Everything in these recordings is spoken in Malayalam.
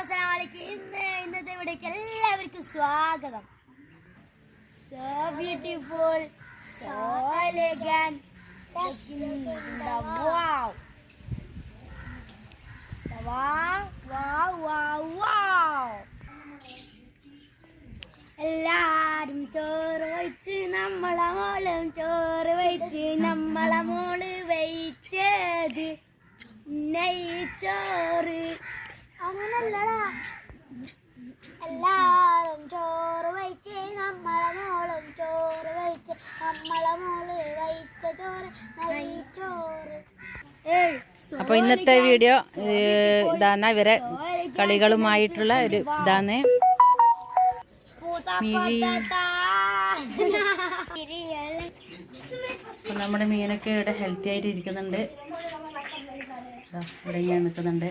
അസ്സലാമലൈക്കും ഇന്ന് ഇന്നത്തെ ഇവിടേക്ക് എല്ലാവർക്കും സ്വാഗതം. സോ ബ്യൂട്ടിഫുൾ സോ എല്ലാരും ചോറ് വെച്ച് നമ്മളെ മോളും ചോറ് വെച്ച് നമ്മളെ മോൾ വെച്ചത് നെയ്ച്ചോറ്. എല്ലാരും ചോറ് വെച്ച് നമ്മളെ മോളും ചോറ് വെച്ച് നമ്മളെ മോൾ വെച്ച ചോറ് ചോറ്. അപ്പോൾ ഇന്നത്തെ വീഡിയോ ഇതാണ് ഇവരെ കളികളുമായിട്ടുള്ള ഒരു ഇതാണ് നമ്മുടെ മീനൊക്കെ ഇവിടെ ഹെൽത്തി ആയിട്ട് ഇരിക്കുന്നുണ്ട്. ദാ ഇവിടെ ഞാൻ നിൽക്കുന്നുണ്ട്.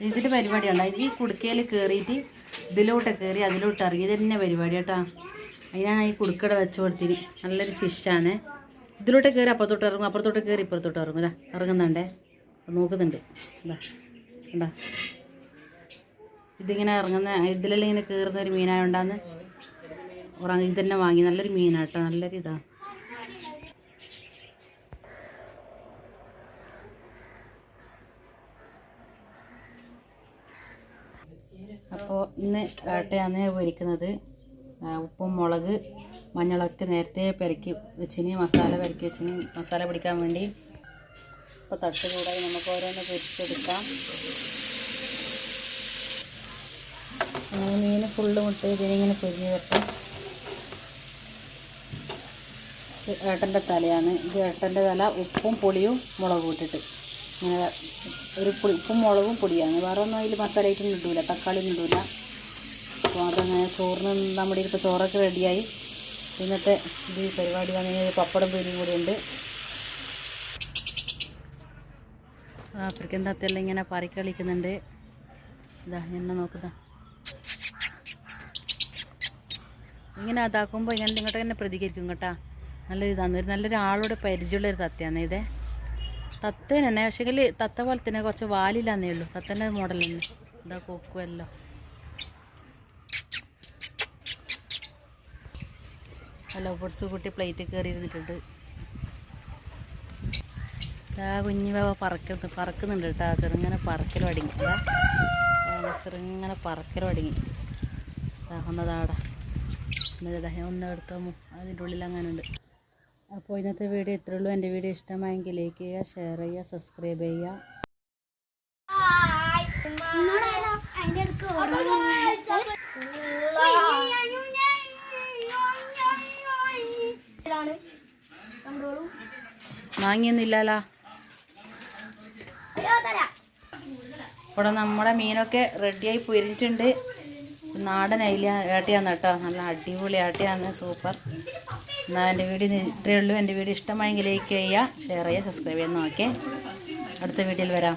ഇതിന്റെ പരിപാടിയാണ് ഇത് ഈ കുടുക്കയിൽ കയറിയിട്ട് ഇതിലോട്ട് കയറി അതിലോട്ട് ഇറങ്ങി. ഇത് തന്നെ പരിപാടി കേട്ടോ. അതിനാണ് ഈ കുടുക്കട വെച്ച് കൊടുത്തിരി നല്ലൊരു ഫിഷാണ് ഇതിലോട്ട് കയറി അപ്പുറത്തോട്ട് ഇറങ്ങും. അപ്പുറത്തോട്ട് കയറി ഇപ്പുറത്തോട്ട് ഇറങ്ങും. ഇതാ ഇറങ്ങുന്നുണ്ടേ. നോക്കുന്നുണ്ട്. ഇതാ കണ്ടാ. ഇതിങ്ങനെ ഇറങ്ങുന്ന ഇതിലെല്ലാം ഇങ്ങനെ കയറുന്ന ഒരു മീനായോണ്ടാന്ന് ഉറങ്ങി ഇതന്നെ വാങ്ങി. നല്ലൊരു മീനാട്ടോ. നല്ലൊരു ഇതാ അപ്പോൾ ഇന്ന് ആട്ടയാണ് പൊരിക്കുന്നത്. ഉപ്പും മുളക് മഞ്ഞളൊക്കെ നേരത്തെ പെരക്കി വെച്ചിന് മസാല പെരക്കി വെച്ചിന് മസാല പിടിക്കാൻ വേണ്ടി. അപ്പോൾ തട്ട് കൂടാതെ നമുക്ക് ഓരോന്ന് പൊരിച്ചെടുക്കാം. മീൻ ഫുള്ള് മുട്ട ഇതിനിങ്ങനെ പൊരിഞ്ഞ് ഇത് ഏട്ടന്റെ തലയാണ്. ഇത് ഏട്ടന്റെ തല ഉപ്പും പുളിയും മുളകും ഇട്ടിട്ട്. ഇങ്ങനെ ഒരു പുളി ഉപ്പും മുളകും പൊടിയാണ്. വേറെ ഒന്നും അതിൽ മസാല ഐറ്റം കിട്ടില്ല തക്കാളി കിട്ടില്ല അപ്പോൾ അതങ്ങനെ ചോറിന് നമ്മുടെ ഇപ്പോൾ ചോറൊക്കെ റെഡിയായി ഇന്നത്തെ ഇത് പരിപാടി വന്നു പപ്പടം പൊരിയും കൂടി ഉണ്ട് ആഫ്രിക്കൻ തത്തെല്ലാം ഇങ്ങനെ പറിക്കളിക്കുന്നുണ്ട് ഇതാ എന്നെ നോക്കുന്ന ഇങ്ങനെ അതാക്കുമ്പോൾ ഇങ്ങനെ നിങ്ങളുടെ തന്നെ പ്രതികരിക്കും കേട്ടാ. നല്ല ഇതാണ് ഒരു നല്ലൊരു ആളോട് പരിചയമുള്ളൊരു തത്തയാണ് ഇതേ. തത്തേനെ തന്നെ പക്ഷേങ്കിൽ തത്ത പോലെ തന്നെ കുറച്ച് വാലില്ലാന്നേ ഉള്ളൂ. തത്തേന്റെ മോഡൽ തന്നെ ഇതാ കൊക്കുമല്ലോ ഹലോ പൊടിച്ചു കൂട്ടി പ്ലേറ്റ് കയറി ഇരുന്നിട്ടുണ്ട് ആ കുഞ്ഞു വേവ പറക്കുന്നു പറക്കുന്നുണ്ട് കേട്ടോ. ചെറുങ്ങനെ പറക്കൽ തുടങ്ങി. അതാ ചെറുങ്ങനെ പറക്കൽ തുടങ്ങി. ദാ ഒന്നതാടാ ഒന്നെടുത്തോ അതിന്റെ ഉള്ളിൽ അങ്ങനെ ഉണ്ട് അപ്പോൾ ഇന്നത്തെ വീഡിയോ ഇത്രേ ഉള്ളൂ. എന്റെ വീഡിയോ ഇഷ്ടമായെങ്കിൽ ലൈക്ക് ചെയ്യുക ഷെയർ ചെയ്യുക സബ്സ്ക്രൈബ് ചെയ്യുക. തരാം. ഇവിടെ നമ്മുടെ മീനൊക്കെ റെഡിയായി പൊരിഞ്ഞിട്ടുണ്ട്. നാടൻ അയില ഏട്ടയാണ് കേട്ടോ. നല്ല അടിപൊളി ഏട്ടയാണ് സൂപ്പർ. എന്നാൽ എന്റെ വീഡിയോ ഇത്രയേ ഉള്ളൂ. എന്റെ വീഡിയോ ഇഷ്ടമായെങ്കിൽ ലൈക്ക് ചെയ്യുക ഷെയർ ചെയ്യുക സബ്സ്ക്രൈബ് ചെയ്യുന്ന ഓക്കെ അടുത്ത വീഡിയോയിൽ വരാം.